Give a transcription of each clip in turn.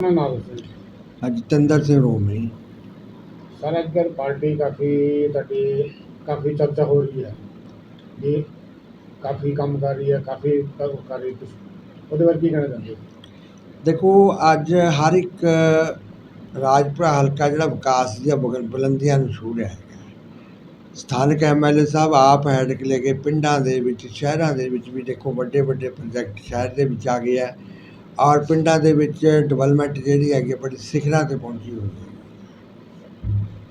ਆਪਣਾ ਨਾਮ ਦੱਸੋ ਜੀ। ਅੱਜ ਜਤਿੰਦਰ ਸਿੰਘ ਰੋਮੀ ਸਰ ਕੱਲ੍ਹ ਪਾਰਟੀ ਕਾਫੀ ਤੁਹਾਡੀ ਕਾਫੀ ਚਰਚਾ ਹੋ ਰਹੀ ਹੈ। ਇਹ ਕਾਫੀ ਕੰਮ ਕਰ ਰਹੀ ਹੈ ਕਾਫੀ ਕੰਮ ਕਰ ਰਹੀ ਹੈ ਤੁਸੀਂ ਉਹਦੇ ਬਾਰੇ ਕੀ ਕਹਿਣਾ ਚਾਹੁੰਦੇ ਹੋ? ਦੇਖੋ ਅੱਜ ਹਰ ਇੱਕ ਰਾਜਪੁਰਾ ਹਲਕਾ ਜਿਹੜਾ ਵਿਕਾਸ ਦੀਆਂ ਬੁਗਨ ਬੁਲੰਦੀਆਂ ਨੂੰ ਛੂ ਰਿਹਾ ਹੈਗਾ। ਸਥਾਨਕ ਐਮਐਲਏ ਸਾਹਿਬ ਆਪ ਹੈਡ ਕੇ ਲੈ ਕੇ ਪਿੰਡਾਂ ਦੇ ਵਿੱਚ ਸ਼ਹਿਰਾਂ ਦੇ ਵਿੱਚ ਵੀ ਦੇਖੋ ਵੱਡੇ ਵੱਡੇ ਪ੍ਰੋਜੈਕਟ ਸ਼ਹਿਰ ਦੇ ਵਿੱਚ ਆ ਗਏ ਆ। ਔਰ ਪਿੰਡਾਂ ਦੇ ਵਿੱਚ ਡਿਵੈਲਪਮੈਂਟ ਜਿਹੜੀ ਹੈਗੀ ਆ ਬੜੀ ਸਿਖਰਾਂ ਤੇ ਪਹੁੰਚੀ ਹੋਈ ਹੈ।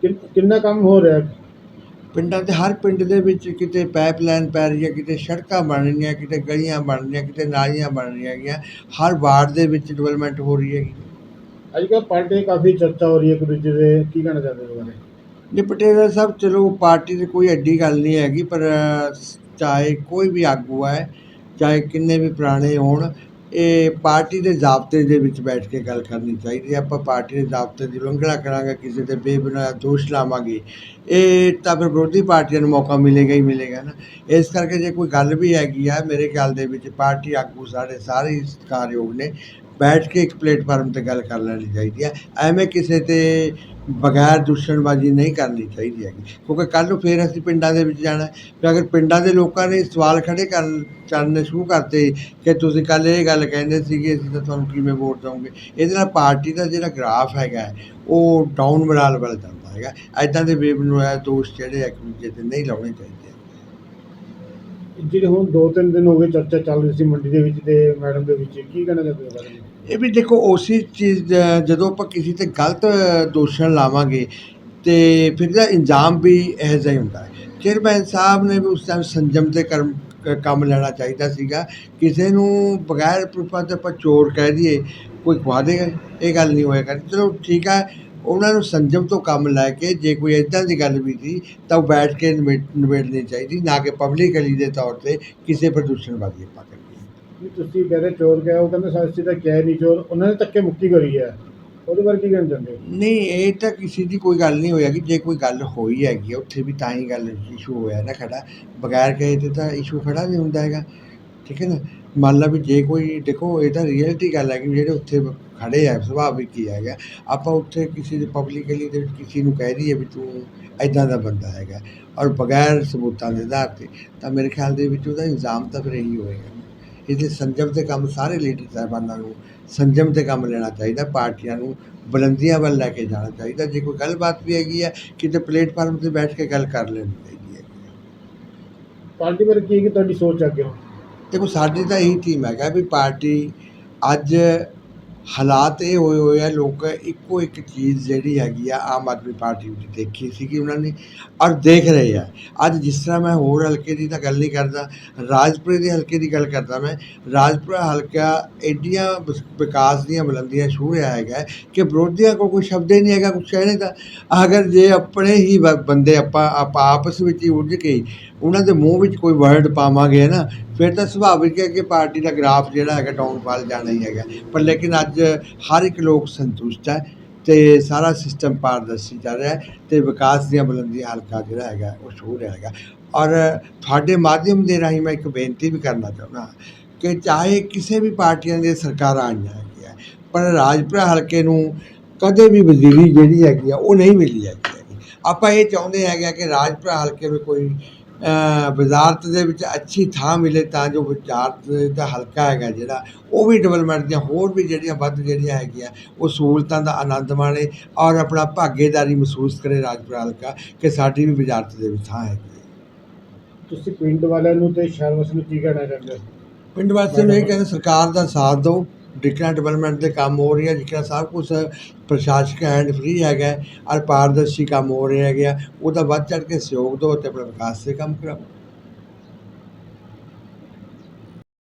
ਕਿੰਨ- ਕਿੰਨਾ ਕੰਮ ਹੋ ਰਿਹਾ? ਹੈ? ਪਿੰਡਾਂ ਦੇ ਹਰ ਪਿੰਡ ਦੇ ਵਿੱਚ ਕਿਤੇ ਪਾਈਪਲਾਈਨ ਪੈ ਰਹੀ ਹੈ ਕਿਤੇ ਸੜਕਾਂ ਬਣ ਰਹੀਆਂ ਕਿਤੇ ਗਲੀਆਂ ਬਣ ਰਹੀਆਂ ਕਿਤੇ ਨਾਲੀਆਂ ਬਣ ਰਹੀਆਂ ਹੈਗੀਆਂ। ਹਰ ਵਾਰਡ ਦੇ ਵਿੱਚ ਡਿਵੈਲਪਮੈਂਟ ਹੋ ਰਹੀ ਹੈਗੀ। ਅੱਜ ਕੱਲ੍ਹ ਪਾਰਟੀ ਕਾਫੀ ਚਰਚਾ ਹੋ ਰਹੀ ਹੈ ਇੱਕ ਦੂਜੇ ਦੇ ਕੀ ਕਹਿਣਾ ਚਾਹੁੰਦੇ ਹੋ ਬਾਰੇ? ਨਹੀਂ ਪਟੇਲ ਸਾਹਿਬ ਚਲੋ ਪਾਰਟੀ ਦੀ ਕੋਈ ਐਡੀ ਗੱਲ ਨਹੀਂ ਹੈਗੀ ਪਰ ਚਾਹੇ ਕੋਈ ਵੀ ਆਗੂ ਹੈ ਚਾਹੇ ਕਿੰਨੇ ਵੀ ਪੁਰਾਣੇ ਹੋਣ ਇਹ ਪਾਰਟੀ ਦੇ ਜ਼ਾਬਤੇ ਦੇ ਵਿੱਚ ਬੈਠ ਕੇ ਗੱਲ ਕਰਨੀ ਚਾਹੀਦੀ ਹੈ। ਆਪਾਂ ਪਾਰਟੀ ਦੇ ਜ਼ਾਬਤੇ ਦੀ ਉਲੰਘਣਾ ਕਰਾਂਗੇ, ਕਿਸੇ ਤੇ ਬੇਬੁਨਿਆਦ ਦੋਸ਼ ਲਾਵਾਂਗੇ। ਇਹ ਤਾਂ ਫਿਰ ਵਿਰੋਧੀ ਪਾਰਟੀਆਂ ਨੂੰ ਮੌਕਾ ਮਿਲੇਗਾ ਹੀ ਮਿਲੇਗਾ ਨਾ। ਇਸ ਕਰਕੇ ਜੇ ਕੋਈ ਗੱਲ ਵੀ ਹੈਗੀ ਆ, ਮੇਰੇ ਖਿਆਲ ਦੇ ਵਿੱਚ ਪਾਰਟੀ ਆਗੂ ਸਾਡੇ ਸਾਰੇ ਹੀ ਸਤਿਕਾਰਯੋਗ ਨੇ। ਬੈਠ ਕੇ ਇੱਕ ਪਲੇਟਫਾਰਮ ਤੇ ਗੱਲ ਕਰ ਲੈਣੀ ਚਾਹੀਦੀ ਹੈ। ਐਵੇਂ ਕਿਸੇ ਤੇ ਬਗੈਰ ਦੂਸ਼ਣਬਾਜ਼ੀ ਨਹੀਂ ਕਰਨੀ ਚਾਹੀਦੀ ਹੈਗੀ। ਕਿਉਂਕਿ ਕੱਲ੍ਹ ਨੂੰ ਫਿਰ ਅਸੀਂ ਪਿੰਡਾਂ ਦੇ ਵਿੱਚ ਜਾਣਾ ਹੈ। ਅਗਰ ਪਿੰਡਾਂ ਦੇ ਲੋਕਾਂ ਨੇ ਸਵਾਲ ਖੜ੍ਹੇ ਕਰਨ ਕਰਨੇ ਸ਼ੁਰੂ ਕਰਤੇ ਕਿ ਤੁਸੀਂ ਕੱਲ੍ਹ ਇਹ ਗੱਲ ਕਹਿੰਦੇ ਸੀਗੇ, ਅਸੀਂ ਤਾਂ ਤੁਹਾਨੂੰ ਕਿਵੇਂ ਵੋਟ ਦਵਾਂਗੇ? ਇਹਦੇ ਨਾਲ ਪਾਰਟੀ ਦਾ ਜਿਹੜਾ ਗ੍ਰਾਫ ਹੈਗਾ ਉਹ ਡਾਊਨ ਮਰਾਲ ਵੱਲ ਜਾਂਦਾ ਹੈਗਾ। ਇੱਦਾਂ ਦੇ ਬੇਬੁਨਿਆਦ ਦੋਸ਼ ਜਿਹੜੇ ਇੱਕ ਦੂਜੇ ਤੇ ਨਹੀਂ ਲਾਉਣੇ ਚਾਹੀਦੇ। ਜਿਹੜੇ ਹੁਣ ਦੋ ਤਿੰਨ ਦਿਨ ਹੋ ਗਏ ਚਰਚਾ ਚੱਲ ਰਹੀ ਸੀ ਮੰਡੀ ਦੇ ਵਿੱਚ ਤੇ ਮੈਡਮ ਦੇ ਵਿੱਚ, ਕੀ ਕਹਿਣਾ ਚਾਹੁੰਦੇ ਹੋ ਬਾਰੇ? ਇਹ ਵੀ ਦੇਖੋ, ਉਸੇ ਚੀਜ਼ ਦਾ- ਜਦੋਂ ਆਪਾਂ ਕਿਸੇ ਤੇ ਗਲਤ ਦੋਸ਼ਣ ਲਾਵਾਂਗੇ ਤੇ ਫਿਰ ਦਾ ਇੰਜਾਮ ਵੀ ਇਹੋ ਜਿਹਾ ਹੀ ਹੁੰਦਾ ਹੈ। ਚੇਅਰਮੈਨ ਸਾਹਿਬ ਨੇ ਵੀ ਉਸ ਟਾਈਮ ਸੰਜਮ ਤੇ ਕਰਮ ਕ- ਕੰਮ ਲੈਣਾ ਚਾਹੀਦਾ ਸੀਗਾ। ਕਿਸੇ ਨੂੰ ਬਗੈਰ ਪ੍ਰੂਫਾਂ ਤੇ ਆਪਾਂ ਚੋਰ ਕਹਿ ਦਈਏ, ਕੋਈ ਖਵਾ ਦੇਗਾ, ਇਹ ਗੱਲ ਨਹੀਂ ਹੋਇਆ ਹੋਏਗਾ ਚਲੋ ਠੀਕ ਹੈ ਉਹਨਾਂ ਨੂੰ ਸੰਜਮ ਤੋਂ ਕੰਮ ਲੈ ਕੇ ਜੇ ਕੋਈ ਇਦਾਂ ਦੀ ਗੱਲ ਵੀ ਸੀ ਤਾਂ ਉਹ ਬੈਠ ਕੇ ਨਿਬੇੜ ਨਿਬੇੜਨੀ ਚਾਹੀਦੀ ਨਾ ਕਿ ਪਬਲਿਕਲੀ ਦੇ ਤੌਰ ਤੇ ਕਿਸੇ ਪ੍ਰਦੂਸ਼ਣਵਾਦੀ ਆਪਾਂ ਕਰੀਏ। ਤੁਸੀਂ ਕਹਿੰਦੇ ਚੋਰ ਕਿਹਾ ਉਹ ਕਹਿੰਦੇ ਸਾਸੀ ਦਾ ਕਿਹਾ ਨਹੀਂ ਚੋਰ ਉਹਨਾਂ ਨੇ ਧੱਕੇ ਮੁਕਤੀ ਕਰੀ ਹੈ। ਉਹਦੇ ਬਾਰੇ ਕੀ ਕਹਿਣਾ ਚਾਹੁੰਦੇ ਨਹੀਂ ਇਹ ਤਾਂ ਕਿਸੇ ਦੀ ਕੋਈ ਗੱਲ ਨਹੀਂ ਹੋਈ ਕਿ ਜੇ ਕੋਈ ਗੱਲ ਹੋਈ ਹੈਗੀ ਉੱਥੇ ਵੀ ਤਾਂ ਹੀ ਗੱਲ ਇਸ਼ੂ ਹੋਇਆ ਨਾ ਖੜਾ। ਬਗੈਰ ਕਹੇ ਤੇ ਤਾਂ ਇਸ਼ੂ ਖੜਾ ਨਹੀਂ ਹੁੰਦਾ ਹੈਗਾ ਠੀਕ ਹੈ ਨਾ? ਮੰਨ ਲਾ ਵੀ ਜੇ ਕੋਈ, ਦੇਖੋ ਇਹ ਤਾਂ ਰੀਅਲਟੀ ਗੱਲ ਹੈ ਕਿ ਜਿਹੜੇ ਉੱਥੇ ਖੜੇ ਆ ਸੁਭਾਵਿਕ ਹੀ ਹੈਗਾ। ਆਪਾਂ ਉੱਥੇ ਕਿਸੇ ਦੇ ਪਬਲਿਕਲੀ ਦੇ ਵਿੱਚ ਕਿਸੇ ਨੂੰ ਕਹਿ ਦਈਏ ਵੀ ਤੂੰ ਐਦਾਂ ਦਾ ਬੰਦਾ ਹੈਗਾ ਔਰ ਬਗੈਰ ਸਬੂਤਾਂ ਦੇ ਆਧਾਰ ਤੇ, ਤਾਂ ਮੇਰੇ ਖਿਆਲ ਦੇ ਵਿੱਚ ਉਹਦਾ ਇਲਜ਼ਾਮ ਤਾਂ ਫਿਰ ਇਹੀ ਹੋਏਗਾ। ਇਹਦੇ ਸੰਜਮ ਤੇ ਕੰਮ ਸਾਰੇ ਲੀਡਰ ਸਾਹਿਬਾਨਾਂ ਨੂੰ ਸੰਜਮ ਤੇ ਕੰਮ ਲੈਣਾ ਚਾਹੀਦਾ, ਪਾਰਟੀਆਂ ਨੂੰ ਬੁਲੰਦੀਆਂ ਵੱਲ ਲੈ ਕੇ ਜਾਣਾ ਚਾਹੀਦਾ। ਜੇ ਕੋਈ ਗੱਲਬਾਤ ਵੀ ਹੈਗੀ ਹੈ ਕਿਤੇ ਪਲੇਟਫਾਰਮ ਤੇ ਬੈਠ ਕੇ ਗੱਲ ਕਰ ਲੈਣੀ ਚਾਹੀਦੀ ਹੈ ਪਾਰਟੀ ਬਾਰੇ ਕੀ ਕੀ ਤੁਹਾਡੀ ਸੋਚ ਅੱਗੇ ਹੁਣ? ਦੇਖੋ, ਸਾਡੀ ਤਾਂ ਇਹੀ ਥੀਮ ਹੈਗਾ ਵੀ ਪਾਰਟੀ ਅੱਜ ਹਾਲਾਤ ਇਹ ਹੋਏ ਹੋਏ ਆ, ਲੋਕ ਇੱਕੋ ਇੱਕ ਚੀਜ਼ ਜਿਹੜੀ ਹੈਗੀ ਆ, ਆਮ ਆਦਮੀ ਪਾਰਟੀ ਵਿੱਚ ਦੇਖੀ ਸੀਗੀ ਉਹਨਾਂ ਨੇ ਔਰ ਦੇਖ ਰਹੇ ਆ। ਅੱਜ ਜਿਸ ਤਰ੍ਹਾਂ ਮੈਂ ਹੋਰ ਹਲਕੇ ਦੀ ਤਾਂ ਗੱਲ ਨਹੀਂ ਕਰਦਾ, ਰਾਜਪੁਰੇ ਦੇ ਹਲਕੇ ਦੀ ਗੱਲ ਕਰਦਾ ਮੈਂ, ਰਾਜਪੁਰਾ ਹਲਕਾ ਐਡੀਆਂ ਵਿਸ- ਵਿਕਾਸ ਦੀਆਂ ਬੁਲੰਦੀਆਂ ਛੂਹ ਰਿਹਾ ਹੈਗਾ ਕਿ ਵਿਰੋਧੀਆਂ ਕੋਲ ਕੋਈ ਸ਼ਬਦ ਹੀ ਨਹੀਂ ਹੈਗਾ, ਕੁਛ ਕਹਿਣੇ ਦਾ ਅਗਰ ਜੇ ਆਪਣੇ ਹੀ ਬ- ਬੰਦੇ ਆਪਾਂ ਆਪਾਂ ਆਪਸ ਵਿੱਚ ਹੀ ਉਲਝ ਕੇ ਉਹਨਾਂ ਦੇ ਮੂੰਹ ਵਿੱਚ ਕੋਈ ਵਰਡ ਪਾਵਾਂਗੇ ਨਾ ਫਿਰ ਤਾਂ ਸੁਭਾਵਿਕ ਹੈ ਕਿ ਪਾਰਟੀ ਦਾ ਗ੍ਰਾਫ ਜਿਹੜਾ ਹੈਗਾ ਡਾਊਨਫਾਲ ਜਾਣਾ ਹੀ ਹੈਗਾ ਪਰ ਲੇਕਿਨ ਅੱਜ ਹਰ ਇੱਕ ਲੋਕ ਸੰਤੁਸ਼ਟ ਹੈ ਤੇ ਸਾਰਾ ਸਿਸਟਮ ਪਾਰਦਰਸ਼ੀ ਚੱਲ ਰਿਹਾ ਹੈ ਤੇ ਵਿਕਾਸ ਦੀਆਂ ਬੁਲੰਦੀਆਂ ਹਲਕਾ ਜਿਹੜਾ ਹੈਗਾ ਉਹ ਛੂਹ ਰਿਹਾ ਹੈਗਾ ਔਰ ਤੁਹਾਡੇ ਮਾਧਿਅਮ ਦੇ ਰਾਹੀਂ ਮੈਂ ਇੱਕ ਬੇਨਤੀ ਵੀ ਕਰਨਾ ਚਾਹੁੰਦਾ ਕਿ ਚਾਹੇ ਕਿਸੇ ਵੀ ਪਾਰਟੀਆਂ ਦੀਆਂ ਸਰਕਾਰਾਂ ਆਈਆਂ ਹੈਗੀਆਂ, ਪਰ ਰਾਜਪੁਰਾ ਹਲਕੇ ਨੂੰ ਕਦੇ ਵੀ ਵਜ਼ੀਰੀ ਜਿਹੜੀ ਹੈਗੀ ਆ, ਉਹ ਨਹੀਂ ਮਿਲੀ ਹੈਗੀ ਹੈਗੀ। ਆਪਾਂ ਇਹ ਚਾਹੁੰਦੇ ਹੈਗੇ ਆ ਕਿ ਰਾਜਪੁਰਾ ਹਲਕੇ ਨੂੰ ਕੋਈ ਵਜ਼ਾਰਤ ਦੇ ਵਿੱਚ ਅੱਛੀ ਥਾਂ ਮਿਲੇ ਤਾਂ ਜੋ ਵਜ਼ਾਰਤ ਦਾ ਹਲਕਾ ਹੈਗਾ ਜਿਹੜਾ ਉਹ ਵੀ ਡਿਵੈਲਪਮੈਂਟ ਦੀਆਂ ਹੋਰ ਵੀ ਜਿਹੜੀਆਂ ਵੱਧ ਜਿਹੜੀਆਂ ਹੈਗੀਆਂ ਉਹ ਸਹੂਲਤਾਂ ਦਾ ਆਨੰਦ ਮਾਣੇ ਔਰ ਆਪਣਾ ਭਾਗੀਦਾਰੀ ਮਹਿਸੂਸ ਕਰੇ ਰਾਜਪੁਰਾ ਹਲਕਾ ਕਿ ਸਾਡੀ ਵੀ ਵਜ਼ਾਰਤ ਦੇ ਵਿੱਚ ਥਾਂ ਹੈਗੀ ਹੈ। ਤੁਸੀਂ ਪਿੰਡ ਵਾਲਿਆਂ ਨੂੰ ਤੇ ਸ਼ਹਿਰ ਵਾਸੀਆਂ ਨੂੰ ਕੀ ਕਹਿਣਾ ਚਾਹੁੰਦੇ ਹੋ? ਪਿੰਡ ਵਾਸੀਆਂ ਨੂੰ ਇਹ ਕਹਿੰਦੇ ਸਰਕਾਰ ਦਾ ਸਾਥ ਦਿਓ ਜਿੱਕਣਾ ਡਿਵੈਲਪਮੈਂਟ ਦੇ ਕੰਮ ਹੋ ਰਹੀ ਹੈ ਜਿੱਕਣਾ ਸਭ ਕੁਛ ਪ੍ਰਸ਼ਾਸਕ ਹੈਂਡ ਫਰੀ ਹੈਗਾ ਔਰ ਪਾਰਦਰਸ਼ੀ ਕੰਮ ਹੋ ਰਹੇ ਹੈਗੇ ਆ ਉਹਦਾ ਵੱਧ ਚੜ੍ਹ ਕੇ ਸਹਿਯੋਗ ਦਿਓ ਅਤੇ ਆਪਣਾ ਵਿਕਾਸ ਦੇ ਕੰਮ ਕਰਾਓ।